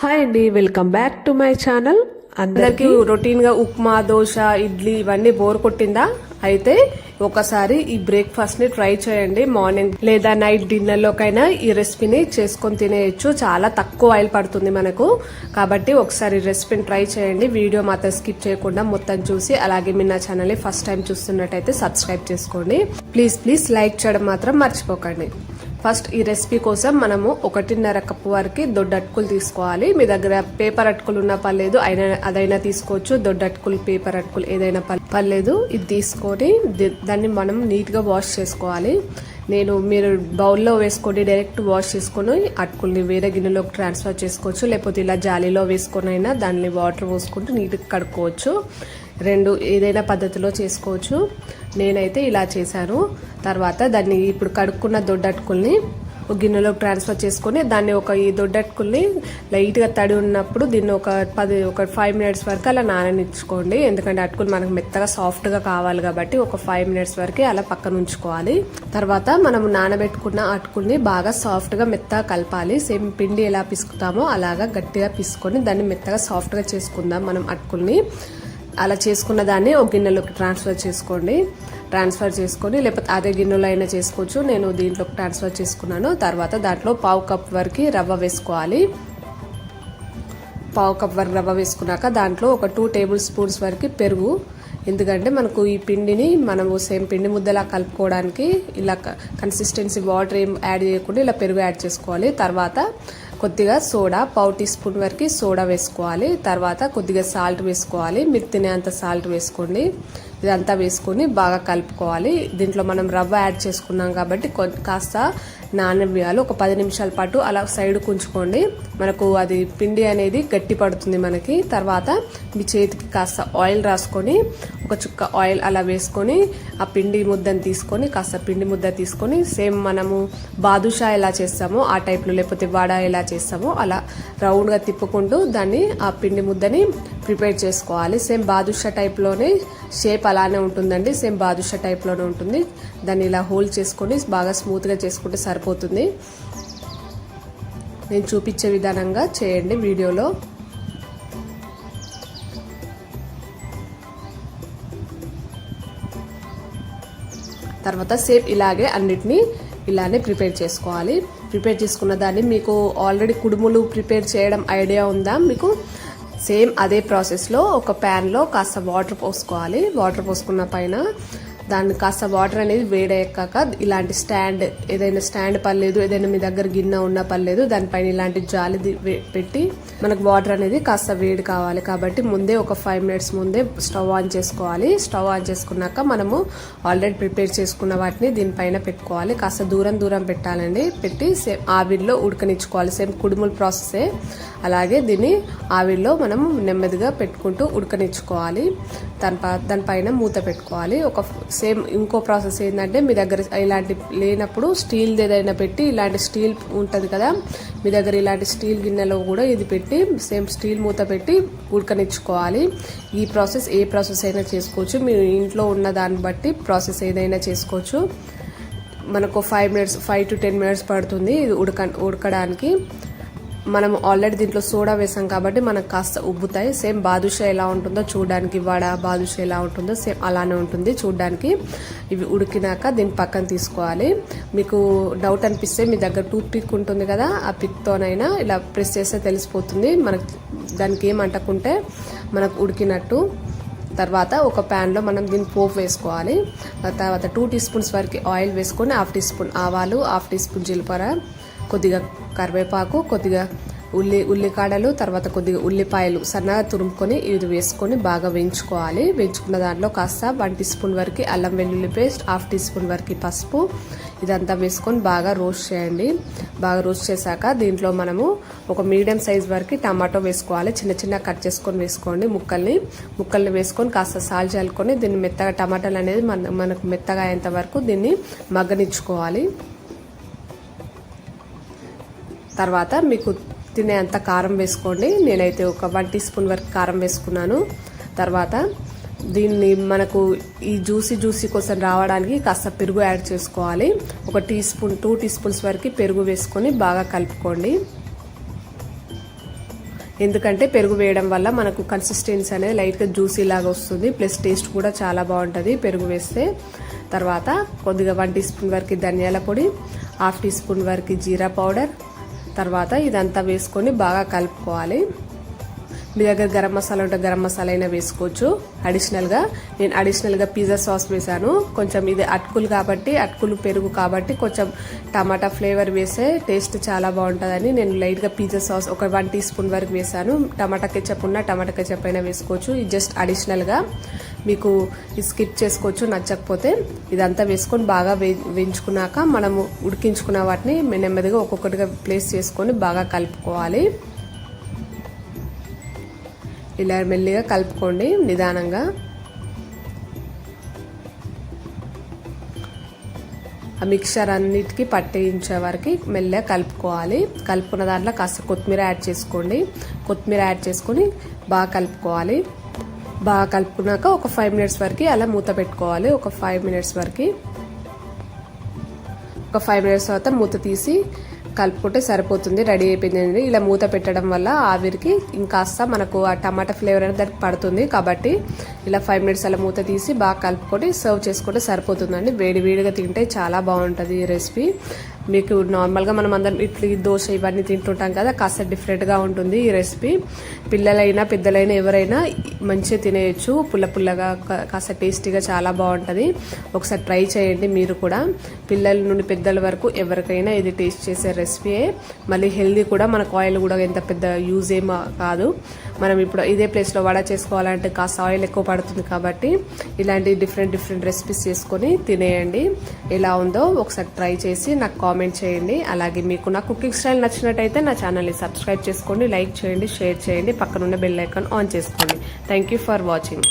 Hi అండి welcome back to my channel. అందరికి రొటీన్గా రొటీన్గా ఉప్మా దోశ ఇడ్లీ ఇవన్నీ బోర్ కొట్టిందా? అయితే ఒకసారి ఈ బ్రేక్ఫాస్ట్ని ట్రై చేయండి. మార్నింగ్ లేదా నైట్ డిన్నర్ లోకైనా ఈ రెసిపీని చేసుకొని తినేయచ్చు. చాలా తక్కువ ఆయిల్ పడుతుంది మనకు. కాబట్టి ఒకసారి రెసిపీని ట్రై చేయండి. వీడియో మాత్రం స్కిప్ చేయకుండా మొత్తం చూసి అలాగే మీ నా ఛానల్ని ఫస్ట్ టైం చూస్తున్నట్టయితే సబ్స్క్రైబ్ చేసుకోండి. ప్లీజ్ ప్లీజ్ లైక్ చేయడం మాత్రం మర్చిపోకండి. ఫస్ట్ ఈ రెసిపీ కోసం మనము ఒకటిన్నర కప్పు వరకు దొడ్డ అటుకులు తీసుకోవాలి. మీ దగ్గర పేపర్ అటుకులు ఉన్నా పర్లేదు అయినా అదైనా తీసుకోవచ్చు. దొడ్డ అటుకులు పేపర్ అటుకులు ఏదైనా పర్లేదు. ఇది తీసుకొని దాన్ని మనం నీట్గా వాష్ చేసుకోవాలి. నేను మీరు బౌల్లో వేసుకొని డైరెక్ట్ వాష్ చేసుకొని అటుకుల్ని వేరే గిన్నెలోకి ట్రాన్స్ఫర్ చేసుకోవచ్చు. లేకపోతే ఇలా జాలీలో వేసుకొని అయినా దాన్ని వాటర్ పోసుకుంటూ నీట్గా కడుక్కోవచ్చు. రెండు ఏదైనా పద్ధతిలో చేసుకోవచ్చు. నేనైతే ఇలా చేశాను. తర్వాత దాన్ని ఇప్పుడు కడుక్కున్న దొడ్డట్టుకుల్ని ఒక గిన్నెలోకి ట్రాన్స్ఫర్ చేసుకొని దాన్ని ఒక ఈ దొడ్డట్టుకుల్ని లైట్గా తడి ఉన్నప్పుడు దీన్ని ఒక పది ఒక ఫైవ్ మినిట్స్ వరకు అలా నాననిచ్చుకోండి. ఎందుకంటే అటుకులు మనకు మెత్తగా సాఫ్ట్గా కావాలి కాబట్టి ఒక ఫైవ్ మినిట్స్ వరకు అలా పక్కన ఉంచుకోవాలి. తర్వాత మనం నానబెట్టుకున్న అటుకుల్ని బాగా సాఫ్ట్గా మెత్తగా కలపాలి. సేమ్ పిండి ఎలా పిసుకుతామో అలాగా గట్టిగా పిసుకొని దాన్ని మెత్తగా సాఫ్ట్గా చేసుకుందాం మనం అటుకుల్ని. అలా చేసుకున్న దాన్ని ఒక గిన్నెలోకి ట్రాన్స్ఫర్ చేసుకోండి. ట్రాన్స్ఫర్ చేసుకొని లేకపోతే అదే గిన్నెలో అయినా చేసుకోవచ్చు. నేను దీంట్లోకి ట్రాన్స్ఫర్ చేసుకున్నాను. తర్వాత దాంట్లో పావు కప్ వరకు రవ్వ వేసుకోవాలి. పావు కప్ వరకు రవ్వ వేసుకున్నాక దాంట్లో ఒక టూ టేబుల్ స్పూన్స్ వరకు పెరుగు. ఎందుకంటే మనకు ఈ పిండిని మనము సేమ్ పిండి ముద్దలా కలుపుకోవడానికి ఇలా కన్సిస్టెన్సీ వాటర్ ఏం యాడ్ చేయకుండా ఇలా పెరుగు యాడ్ చేసుకోవాలి. తర్వాత కొద్దిగా సోడా పావు టీ స్పూన్ వరకు సోడా వేసుకోవాలి. తర్వాత కొద్దిగా సాల్ట్ వేసుకోవాలి. మీరు తినేంత సాల్ట్ వేసుకోండి. ఇదంతా వేసుకొని బాగా కలుపుకోవాలి. దీంట్లో మనం రవ్వ యాడ్ చేసుకున్నాం కాబట్టి కొ- కాస్త నానబియాలి ఒక పది నిమిషాల పాటు అలా సైడ్ ఉంచుకోండి మనకు అది పిండి అనేది గట్టి పడుతుంది మనకి. తర్వాత మీ చేతికి కాస్త ఆయిల్ రాసుకొని ఒక చుక్క ఆయిల్ అలా వేసుకొని ఆ పిండి ముద్దని తీసుకొని కాస్త పిండి ముద్ద తీసుకొని సేమ్ మనము బాదుషా ఎలా చేస్తామో ఆ టైప్లో లేకపోతే వడ ఎలా చేస్తామో అలా రౌండ్గా తిప్పుకుంటూ దాన్ని ఆ పిండి ముద్దని ప్రిపేర్ చేసుకోవాలి. సేమ్ బాదుషా టైప్లోనే షేప్ అలానే ఉంటుందండి. సేమ్ బాదుషా టైప్లోనే ఉంటుంది. దాన్ని ఇలా హోల్డ్ చేసుకొని బాగా స్మూత్గా చేసుకుంటే సరిపోతుంది. నేను చూపించే విధానంగా చేయండి వీడియోలో. తర్వాత సేమ్ ఇలాగే అన్నిటినీ ఇలానే ప్రిపేర్ చేసుకోవాలి. ప్రిపేర్ చేసుకున్న దాన్ని మీకు ఆల్రెడీ కుడుములు ప్రిపేర్ చేయడం ఐడియా ఉందా? మీకు సేమ్ అదే ప్రాసెస్లో ఒక ప్యాన్లో కాస్త వాటర్ పోసుకోవాలి. వాటర్ పోసుకున్న పైన దాన్ని కాస్త వాటర్ అనేది వేడెక్కాక ఇలాంటి స్టాండ్ ఏదైనా స్టాండ్ పర్లేదు ఏదైనా మీ దగ్గర గిన్నె ఉన్నా పర్లేదు దానిపైన ఇలాంటి జాలి పెట్టి మనకు వాటర్ అనేది కాస్త వేడి కావాలి. కాబట్టి ముందే ఒక ఫైవ్ మినిట్స్ ముందే స్టవ్ ఆన్ చేసుకోవాలి. స్టవ్ ఆన్ చేసుకున్నాక మనము ఆల్రెడీ ప్రిపేర్ చేసుకున్న వాటిని దీనిపైన పెట్టుకోవాలి. కాస్త దూరం దూరం పెట్టాలండి. పెట్టి సేమ్ ఆవిరిలో ఉడకనిచ్చుకోవాలి. సేమ్ కుడుములు ప్రాసెసే. అలాగే దీన్ని ఆవిరిలో మనం నెమ్మదిగా పెట్టుకుంటూ ఉడకనిచ్చుకోవాలి. దాని ప- దానిపైన మూత పెట్టుకోవాలి. ఒక సేమ్ ఇంకో ప్రాసెస్ ఏంటంటే మీ దగ్గర ఇలాంటి లేనప్పుడు స్టీల్ ఏదైనా పెట్టి ఇలాంటి స్టీల్ ఉంటుంది కదా మీ దగ్గర ఇలాంటి స్టీల్ గిన్నెలో కూడా ఇది పెట్టి సేమ్ స్టీల్ మూత పెట్టి ఉడకనిచ్చుకోవాలి. ఈ ప్రాసెస్ ఏ ప్రాసెస్ అయినా చేసుకోవచ్చు. మీ ఇంట్లో ఉన్న దాన్ని బట్టి ప్రాసెస్ ఏదైనా చేసుకోవచ్చు. మనకు five minutes five to ten minutes పడుతుంది ఇది ఉడక ఉడకడానికి. మనం ఆల్రెడీ దీంట్లో సోడా వేసాం కాబట్టి మనకు కాస్త ఉబ్బుతాయి. సేమ్ బాదుషా ఎలా ఉంటుందో చూడడానికి వడ బాదుషా ఎలా ఉంటుందో సేమ్ అలానే ఉంటుంది చూడడానికి. ఇవి ఉడికినాక దీన్ని పక్కన తీసుకోవాలి. మీకు డౌట్ అనిపిస్తే మీ దగ్గర టూత్ పిక్ ఉంటుంది కదా ఆ పిక్తోనైనా ఇలా ప్రెస్ చేస్తే తెలిసిపోతుంది. మనకు దానికి ఏం అంటకుంటే మనకు ఉడికినట్టు. తర్వాత ఒక ప్యాన్లో మనం దీన్ని పోపు వేసుకోవాలి. ఆ తర్వాత టూ టీ స్పూన్స్ వరకు ఆయిల్ వేసుకొని హాఫ్ టీ స్పూన్ ఆవాలు హాఫ్ టీ స్పూన్ జీలకర్ర కొద్దిగా కరివేపాకు కొద్దిగా ఉల్లి ఉల్లికాడలు తర్వాత కొద్దిగా ఉల్లిపాయలు సన్నగా తురుముకొని ఇది వేసుకొని బాగా వేయించుకోవాలి. వేయించుకున్న దాంట్లో కాస్త వన్ టీ స్పూన్ వరకు అల్లం వెల్లుల్లి పేస్ట్ హాఫ్ టీ స్పూన్ వరకు పసుపు ఇదంతా వేసుకొని బాగా రోస్ట్ చేయండి. బాగా రోస్ట్ చేశాక దీంట్లో మనము ఒక మీడియం సైజ్ వరకు టమాటో వేసుకోవాలి. చిన్న చిన్న కట్ చేసుకొని వేసుకోండి ముక్కల్ని. ముక్కల్ని వేసుకొని కాస్త సాల్ చల్లుకొని దీన్ని మెత్తగా టమాటాలు అనేది మన మనకు మెత్తగా అయ్యేంత వరకు దీన్ని మగ్గనిచ్చుకోవాలి. తర్వాత మీకు తినే అంత కారం వేసుకోండి. నేనైతే ఒక వన్ టీ స్పూన్ వరకు కారం వేసుకున్నాను. తర్వాత దీన్ని మనకు ఈ జ్యూసీ జ్యూసీ కోసం రావడానికి కాస్త పెరుగు యాడ్ చేసుకోవాలి. ఒక teaspoon two teaspoons వరకు పెరుగు వేసుకొని బాగా కలుపుకోండి. ఎందుకంటే పెరుగు వేయడం వల్ల మనకు కన్సిస్టెన్సీ అనేది లైట్గా జ్యూసీ లాగా వస్తుంది. ప్లస్ టేస్ట్ కూడా చాలా బాగుంటుంది పెరుగు వేస్తే. తర్వాత కొద్దిగా వన్ టీ స్పూన్ వరకు ధనియాల పొడి హాఫ్ టీ స్పూన్ వరకు జీరా పౌడర్ తర్వాత ఇదంతా వేసుకొని బాగా కలుపుకోవాలి. మీ దగ్గర గరం మసాలా ఉంటే గరం మసాలా అయినా వేసుకోవచ్చు. అడిషనల్గా నేను అడిషనల్గా పిజ్జా సాస్ వేసాను కొంచెం ఇది అటుకులు కాబట్టి అటుకులు పెరుగు కాబట్టి కొంచెం టమాటా ఫ్లేవర్ వేస్తే టేస్ట్ చాలా బాగుంటుందని నేను లైట్గా పిజ్జా సాస్ ఒక వన్ టీ స్పూన్ వరకు వేసాను టమాటా కెచప్ ఉన్న టమాటా కెచప్ అయినా వేసుకోవచ్చు. ఇది జస్ట్ అడిషనల్గా మీకు ఇది స్కిప్ చేసుకోవచ్చు నచ్చకపోతే ఇదంతా వేసుకొని బాగా వే వేయించుకున్నాక మనము ఉడికించుకున్న వాటిని నెమ్మదిగా ఒక్కొక్కటిగా ప్లేస్ చేసుకొని బాగా కలుపుకోవాలి. ఇలా మెల్లిగా కలుపుకోండి నిదానంగా. ఆ మిక్చర్ అన్నిటికీ పట్టించే వరకు మెల్లగా కలుపుకోవాలి. కలుపుకున్న దాంట్లో కాస్త కొత్తిమీర యాడ్ చేసుకోండి. కొత్తిమీర యాడ్ చేసుకొని బాగా కలుపుకోవాలి. బాగా కలుపుకున్నాక ఒక ఫైవ్ మినిట్స్ వరకు అలా మూత పెట్టుకోవాలి. ఒక ఫైవ్ మినిట్స్ వరకు. ఒక ఫైవ్ మినిట్స్ తర్వాత మూత తీసి కలుపుకుంటే సరిపోతుంది రెడీ అయిపోయింది ఇలా మూత పెట్టడం వల్ల ఆవిరికి ఇంకాస్త మనకు ఆ టమాటా ఫ్లేవర్ అనేది దానికి పడుతుంది. కాబట్టి ఇలా ఫైవ్ మినిట్స్ అలా మూత తీసి బాగా కలుపుకొని సర్వ్ చేసుకుంటే సరిపోతుందండి. వేడి వేడిగా తింటే చాలా బాగుంటుంది ఈ రెసిపీ. మీకు నార్మల్గా మనం అందరం ఇడ్లీ దోశ ఇవన్నీ తింటుంటాం కదా కాస్త డిఫరెంట్గా ఉంటుంది ఈ రెసిపీ. పిల్లలైనా పెద్దలైనా ఎవరైనా మంచిగా తినేయచ్చు. పుల్ల పుల్లగా కా- కాస్త టేస్టీగా చాలా బాగుంటుంది. ఒకసారి ట్రై చేయండి మీరు కూడా. పిల్లల నుండి పెద్దల వరకు ఎవరికైనా ఇది టేస్ట్ చేసే రెసిపీయే. మళ్ళీ హెల్దీ కూడా మనకు ఆయిల్ కూడా ఎంత పెద్ద యూజ్ ఏం కాదు. మనం ఇప్పుడు ఇదే ప్లేస్లో వడ చేసుకోవాలంటే కాస్త ఆయిల్ ఎక్కువ పడుతుంది కాబట్టి ఇలాంటి డిఫరెంట్ డిఫరెంట్ రెసిపీస్ చేసుకొని తినేయండి. ఎలా ఉందో ఒకసారి ట్రై చేసి నాకు కామెంట్ చేయండి. అలాగే మీకు నా కుకింగ్ స్టైల్ నచ్చినట్టయితే నా ఛానల్ని సబ్స్క్రైబ్ చేసుకోండి లైక్ చేయండి షేర్ చేయండి పక్కనున్న బెల్ ఐకాన్ ఆన్ చేసుకోండి. Thank you for watching